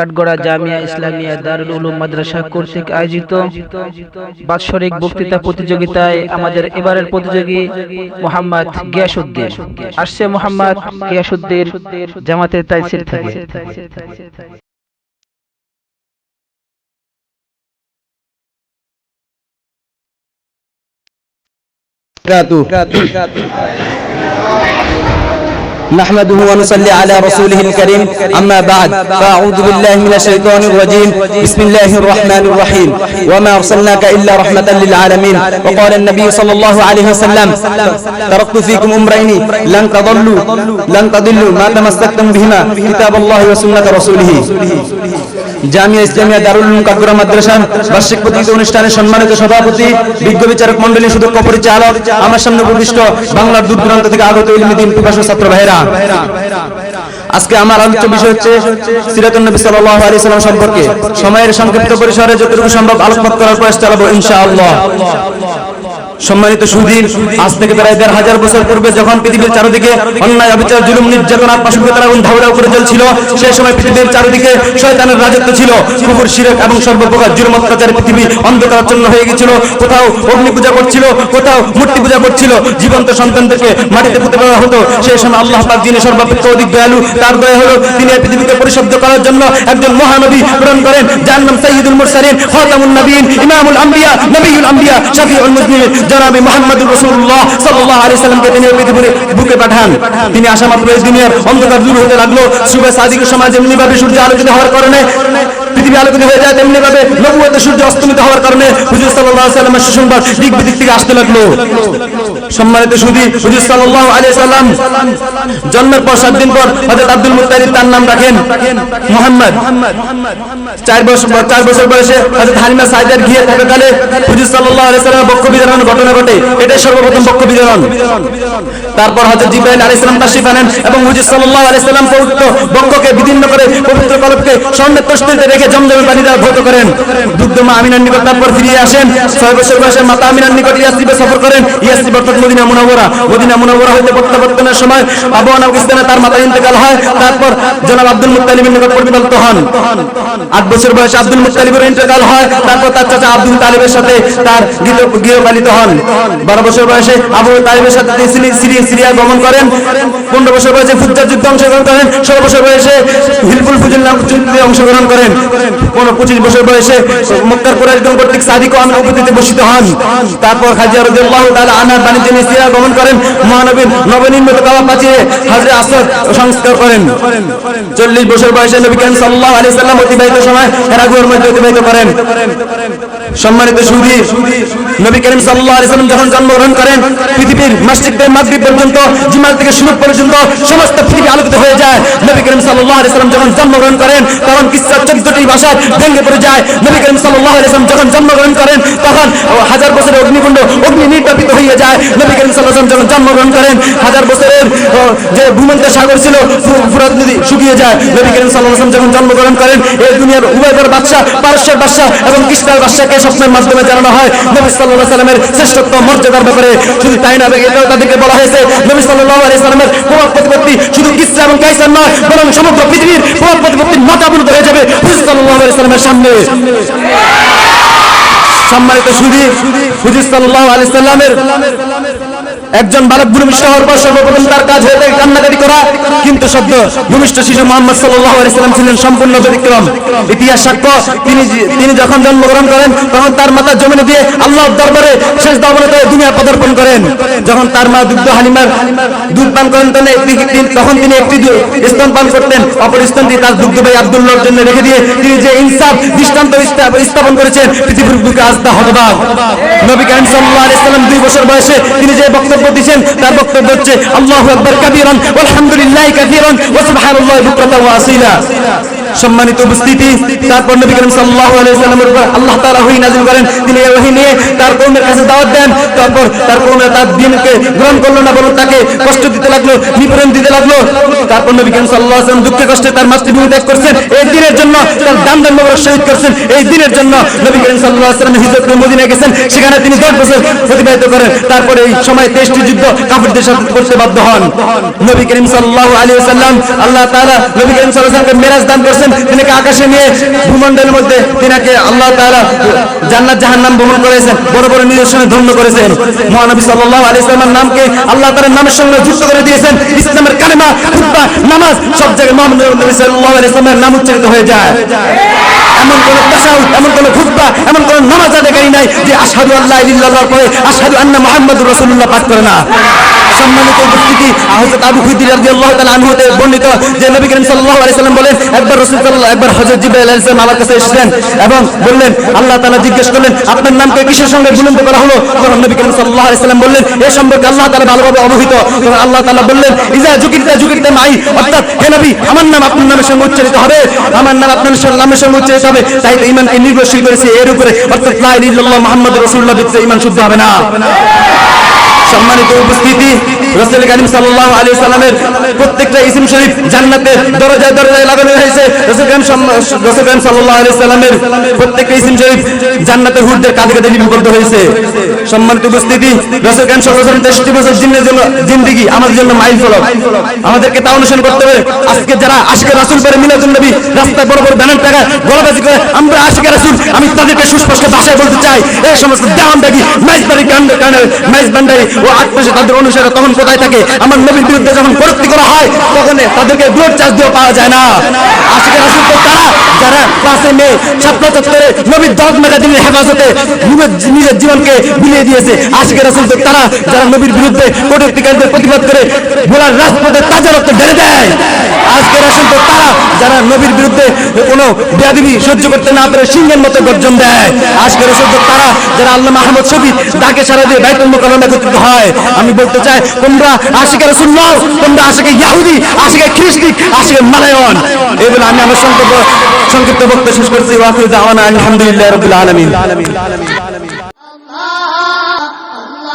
কাঠগড়া জামিয়া ইসলামিয়া দারুল উলুম মাদ্রাসা কর্তৃক আয়োজিত বাৎসরিক বক্তৃতা প্রতিযোগিতায় আমাদের এবারের প্রতিযোগী মোহাম্মদ গিয়াসুদ্দিন আসছে মোহাম্মদ গিয়াসুদ্দিন জামাতের তাইসির থেকে। نحمده ونصلي على رسوله الكريم أما بعد فأعوذ بالله من الشيطان الرجيم بسم الله الرحمن الرحيم وما أرسلناك إلا رحمة للعالمين وقال النبي صلى الله عليه وسلم تركت فيكم أمرين لن تضلوا لن تضلوا ما تمسكتم بهما كتاب الله وسنة رسوله জামিয়া ইসলামিয়া দারুল উলুম কাকুরা মাদ্রাসার বার্ষিক প্রতিযোগিতা অনুষ্ঠানের সম্মানিত সভাপতি বিজ্ঞ বিচারক মন্ডলী সুদক্ষ পরিচালক আমার সামনে উপবিষ্ট বাংলার দূর দূরান্ত থেকে আগত ইলমিদিন প্রকাশক ছাত্র ভাইরা আজকে আমার আলোচ্য বিষয় হচ্ছে সিরাতুন নবী সাল্লাল্লাহু আলাইহি সাল্লাম সম্পর্কে। সময়ের সংক্ষিপ্ত পরিসরে যতটুকু সম্ভব আলোকপাত করার প্রয়াস চালাবো ইনশাআল্লাহ। সম্মানিত সুধীর, আজ থেকে প্রায় দেড় হাজার বছর পূর্বে যখন পৃথিবীর চারিদিকে অন্যায়, অবিচার, জুলুম, নির্যাতন পাশুকতার আগুন ধাউরাও করে জ্বলছিল সেই সময় পৃথিবীর চারিদিকে শয়তানের রাজত্ব ছিল। কুকুর শিরক এবং সর্বপ্রকার জুলুম, অত্যাচারে পৃথিবী অন্ধকারাচ্ছন্ন হয়ে গেছিল কোথাও অগ্নি পূজা করছিল, কোথাও মূর্তি পূজা করছিল। জীবন্ত সন্তানদেরকে মাটিতে পুঁতে দেওয়া হতো। সেই সময় আল্লাহ পাক যিনি সর্বাপেক্ষা অধিক দয়ালু, তার দয়া হলো তিনি এই পৃথিবীকে পরিশুদ্ধ করার জন্য একজন মহানবী প্রেরণ করেন। যার নাম সাইয়্যিদুল মুরসালিন, খাতামুন নবীন, ইমামুল আম্বিয়া নবিয়ুল আম্বিয়া, শাফিউল মুজনিমিন জনাবে মোহাম্মদ রাসূলুল্লাহ সাল্লাল্লাহু আলাইহি সাল্লামকে তিনি পৃথিবীর বুকে পাঠান। তিনি আসা মাত্র এই দুনিয়ার অন্ধকার দূর হতে লাগল। সুবে সাদিকের এমনি ভাবে সূর্য আলোকিত হওয়ার কারণে, পৃথিবী আলোকিত হয়ে যায় তেমনি ভাবে নবুয়তের সূর্য অস্তমিত হওয়ার কারণে হুজুর আলাইহি সাল্লামের সুসংবাদ দিক বিদিক থেকে আসতে লাগল। সম্মানিত সুধী হুজুর সাল্লাল্লাহু আলাইহি সাল্লাম, জন্মের পর সাত দিন পর হযরত আব্দুল মুত্তালিব তার নাম রাখেন মুহাম্মদ। চার বছর চার বছর বয়সে হযরত হালিমা সাইদার গিয়ে থাকাকালে হুজুর সাল্লাল্লাহু আলাইহি সাল্লাম বক্ষ বিতরণ ঘটনা ঘটে। এটাই সর্বপ্রথম বক্ষ বিতরণ। তারপর হযরত জিবরাইল আলাইহিস সালাম তাশরিফ আনেন এবং হুজুর সাল্লাল্লাহু আলাইহি সাল্লাম পবিত্র বক্ষকে বিদীর্ণ করে পবিত্র কলবকে স্বর্ণের তসতিতে রেখে জমজমের পানি দ্বারা ধৌত করেন। দুগ্ধ মা আমিনার নিকট তারপর ফিরিয়ে আসেন। ছয় বছর বয়সে মাতা আমিনার নিকট ইয়াসরিবে সফর করেন। ইয়াসরিব অর্থাৎ মদিনা মুনাওয়ারা। মদিনা মুনাওয়ারা হইতে প্রত্যাবর্তনের সময় আবু আনাব ইসলামে তার মাতা ইন্তেকাল হয়। তারপর জনাব আব্দুল মুত্তালিবের নিকট প্রতিপালিত হন। আট বছর বয়সে আব্দুল মুত্তালিবের ইন্তেকাল হয়। তারপর তার চাচা আব্দুল তালিবের সাথে তার গৃহপালিত হন। বারো বছর বয়সে আবু তালিবের সাথে সিরিয়া গমন করেন। পনেরো বছর বয়সে ফুজ্জার যুদ্ধে অংশগ্রহণ করেন। ষোলো বছর বয়সে হিলফুল ফুজুল যুদ্ধে অংশগ্রহণ করেন। পনেরো পঁচিশ বছর বয়সে মক্কার কুরাইশগণ কর্তৃক সাদিক আমিন উপস্থিতিতে বসিত হন। তারপর হাজিয়া রাদিয়াল্লাহু আনার বাণিজ্য নিয়ে সিরিয়া গমন করেন, মহানবীর নবনির্মিত কাবা পাচিয়ে হাজরে আসর সংস্কার করেন। চল্লিশ বছর বয়সে নবী করিম সাল্লাল্লাহু আলাইহি সাল্লাম অতিবাহিত সময় হেরা মধ্যে অতিবাহিত করেন। সম্মানিত সুধী, নবী করিম সাল্লাল্লাহু আলাইহি সাল্লাম যখন জন্মগ্রহণ করেন, পৃথিবীর মসজিদ থেকে পর্যন্ত জিমাল থেকে শুরু পর্যন্ত সমস্ত পৃথিবী আলোকিত হয়ে যায়। নবী করিম সাল্লাল্লাহু আলাইহি সাল্লাম যখন জন্মগ্রহণ করেন, তখন কিসসা 14টি ভাষা ভেঙে পড়ে যায়। নবী করিম সাল্লাল্লাহু আলাইহি সাল্লাম যখন জন্মগ্রহণ করেন, তখন হাজার বছরের অগ্নিকুণ্ড অগ্নি নির্বাপিত হয়ে যায়। সাল্লাম যখন জন্মগ্রহণ করেন, হাজার বছরের যে ভূমন্ত সাগর ছিল ফুরাত নদী শুকিয়ে যায়। নবী করিম সাল্লাম যখন জন্মগ্রহণ করেন, এই দুনিয়ার উভয়বার বাদশা পারস্যের বাদশা এবং কৃষ্ণার বাদশাকে স্বপ্নের মাধ্যমে জানানো হয়। নবী আলাইহি সাল্লামের শ্রেষ্ঠত্ব, মর্যাদার ব্যাপারে শুধু তাই না, এটাও তাদেরকে বলা হয়েছে, নবী সাল্লাল্লাহু আলাইহি সাল্লামের প্রভাব প্রতিপত্তি শুধু কিসরা এবং কাইসার নয়, বরং সমগ্র পৃথিবীর প্রভাব প্রতিপত্তি মাথা বুনত হয়ে যাবে হুজুর সাল্লাল্লাহু আলাইহি সাল্লামের সামনে। সম্মানিত সুধী, হুজুর সাল্লাল্লাহু আলাইহি সাল্লামের একজন বালক ভূমিষ্ঠ হওয়ার পর সর্বপ্রথম তার কাজ হয়ে থাকে কান্নাকাটি করা। কিন্তু সদ্য ভূমিষ্ঠ শিশু মোহাম্মদ সাল্লাল্লাহু আলাইহি সাল্লাম ছিলেন সম্পূর্ণ ব্যতিক্রম। ইতিহাস সাক্ষ্য, তিনি তিনি যখন জন্মগ্রহণ করেন, তখন তার মাতা জমিনে দিয়ে আল্লাহর দরবারে শেষ দাবনতে দুনিয়া পদার্পণ করেন। যখন তার মা দুগ্ধ হালিমার দুধ পান করেন, তখন তিনি- একটি স্তন পান করতেন। অপর স্তনটি তার দুগ্ধ ভাই আব্দুল্লাহর জন্য রেখে দিয়ে তিনি যে ইনসাফ দৃষ্টান্ত স্থাপন করেছেন, পৃথিবীর বুকে আজ তা হতবাক। নবী করিম সাল্লাল্লাহু আলাইহি দুই বছর বয়সে তিনি যে বক্তব্য দিয়েছেন তার বক্তব্য হচ্ছে আল্লাহ আকবর কাবিরন আলহামদুলিল্লাহ কাবিরন ওয়া সুবহানাল্লাহ বুকরাতান ওয়া আসীলা। সম্মানিত উপস্থিতি। তারপর নবী করিম সাল্লাল্লাহু আলাইহি সাল্লামের উপর আল্লাহ তাআলা ওহী নাযিল করেন। তিনি এই ওহী নিয়ে তার কওমের কাছে দাওয়াত দেন। তারপর তার কওমে তার দ্বীনকে গ্রহণ করল না বরং তাকে কষ্ট দিতে লাগল, নিপীড়ন দিতে লাগল। তারপর নবী করিম সাল্লাল্লাহু আলাইহি সাল্লাম দুঃখে কষ্টে তার মাতৃভূমি ত্যাগ করছেন। এই দিনের জন্য তার দাম দাম শহীদ করছেন। এই দিনের জন্য নবী করিম সাল্লাল্লাহু আলাইহি সাল্লাম হিজরত করে মদিনায় গেছেন। সেখানে তিনি 10 বছর অতিবাহিত করেন। তারপরে এই সময় 23টি যুদ্ধ কাফিরদের সাথে করতে বাধ্য হন। নবী করিম সাল্লাল্লাহু আলাইহি ওয়াসাল্লাম আল্লাহ তাআলা নবী করিম সাল্লাল্লাহু আলাইহি ওয়াসাল্লামকে মেরাজ দান করছেন করেছেন, তিনাকে আকাশে নিয়ে ভূমণ্ডলের মধ্যে তিনাকে আল্লাহ তাআলা জান্নাত, জাহান্নাম ভ্রমণ করেছেন, বড় বড় নিদর্শনে ধন্য করেছেন। মহানবী সাল্লাল্লাহু আলাইহি সাল্লামের নামকে আল্লাহ তাআলা নামের সঙ্গে যুক্ত করে দিয়েছেন। ইসলামের কালেমা, খুতবা, নামাজ সব জায়গায় মোহাম্মদ নবী সাল্লাল্লাহু আলাইহি সাল্লামের নাম উচ্চারিত হয়ে যায়। এমন কোন তাশাহুদ এমন কোন খুতবা, এমন কোন নামাজ আদায়কারী নাই যে আশহাদু আল্লাহ ইল্লাল্লাহর পরে আশহাদু আন্না মুহাম্মাদুর রাসূলুল্লাহ পাঠ করে না। সম্মানিত উপস্থিতি, হযরত আবু খুদরি রাদিয়াল্লাহু তাআলা আনহু হতে বর্ণিত যে নবী করিম সাল্লাল্লাহু আলাইহি সাল্লাম বলেন, একবার রাসূল সাল্লাল্লাহু একবার হযরত জিবরাইল আলাইহিস সালাম আমার কাছে এসেছেন এবং বললেন, আল্লাহ তাআলা জিজ্ঞেস করলেন, আপনার নামকে কিসের সঙ্গে বুলন্দ করা হলো? তখন নবী করিম সাল্লাল্লাহু আলাইহি সাল্লাম বললেন এই সম্পর্কে আল্লাহ তাআলা ভালোভাবে অবহিত। তখন আল্লাহ তাআলা বললেন, ইজা যুকিরতা যুকিরতা মাই, অর্থাৎ হে নবী, আমার নাম আপনার নামের সঙ্গে উচ্চারিত হবে, আমার নাম আপনার নামের সঙ্গে উচ্চারিত হবে, তাই তো ঈমানকে নির্ভরশীল করেছে এর উপরে। অর্থাৎ লা ইলাহা ইল্লাল্লাহ মুহাম্মাদুর রাসূলুল্লাহ ব্যতীত ঈমান শুদ্ধ হবে না। সম্মানিত উপস্থিতি রাসূল করিম সাল্লাল্লাহু আলাইহি সাল্লামের প্রত্যেকটা ইসম শরীফ জান্নাতের দরজায় দরজায় লাগানো হয়েছে। রাসূল করিম রাসূল করিম সাল্লাল্লাহু আলাইহি সাল্লামের প্রত্যেকটা ইসম শরীফ জান্নাতের হুরদের কাঁধে কাঁধে লিপিবদ্ধ হয়েছে। সম্মানিত উপস্থিতি, রাসূল করিম সাল্লাম 63 বছর জিন্দের জন্য জিন্দেগি, আমাদের জন্য মাইল ফলক। আমাদেরকে তা অনুসরণ করতে হবে। আজকে যারা আশিকের রাসূল পরে মিলাদুন নবী রাস্তায় বড় বড় ব্যানার টাকা গলাবাজি করে, আমরা আশিকের রাসূল, আমি তাদেরকে সুস্পষ্ট ভাষায় বলতে চাই এই সমস্ত দেওয়ানদাগি মাইজবাড়ি কাণ্ড কাণ্ড মাইজবান্ডারি ও আটপাশে তাদের অনুসারে তখন কোথায় থাকে? আমার নবীর বিরুদ্ধে যখন কটূক্তি করা হয়, তখন তাদেরকে ব্লড চার্জ দিয়ে পাওয়া যায় না। আশিকের রাসূল তারা, যারা পাশে মেয়ে, ছাত্র চত্বরে নবীর দশ মেগাজিনের হেফাজতে নিজের জীবনকে বিলিয়ে দিয়েছে, আশিকের রাসূল তো তারা, যারা নবীর বিরুদ্ধে কটূক্তিকারীদের প্রতিবাদ করে ভোলার রাজপথে তাজা রক্ত ঢেলে দেয়। আজকের রাসূল তো তারা যারা নবীর বিরুদ্ধে কোনো বেয়াদবি সহ্য করতে না পারে সিংহের মতো গর্জন দেয়, আজকের তো তারা যারা আল্লাহ মাহমুদ শফি তাকে সারা দিয়ে বাইতুল মুকাররমে একত্রিত হয়। আমি বলতে চাই, তোমরা আশিকের রাসূল নও, তোমরা আশিকে ইহুদি আশিকে খ্রিস্টি, আশিকে মালায়ন। এগুলো আমি আমার সংক্ষিপ্ত সংক্ষিপ্ত বক্তব্য শেষ করছি। ওয়াকিল দাওয়ানা আলহামদুলিল্লাহ রাব্বিল আলামিন।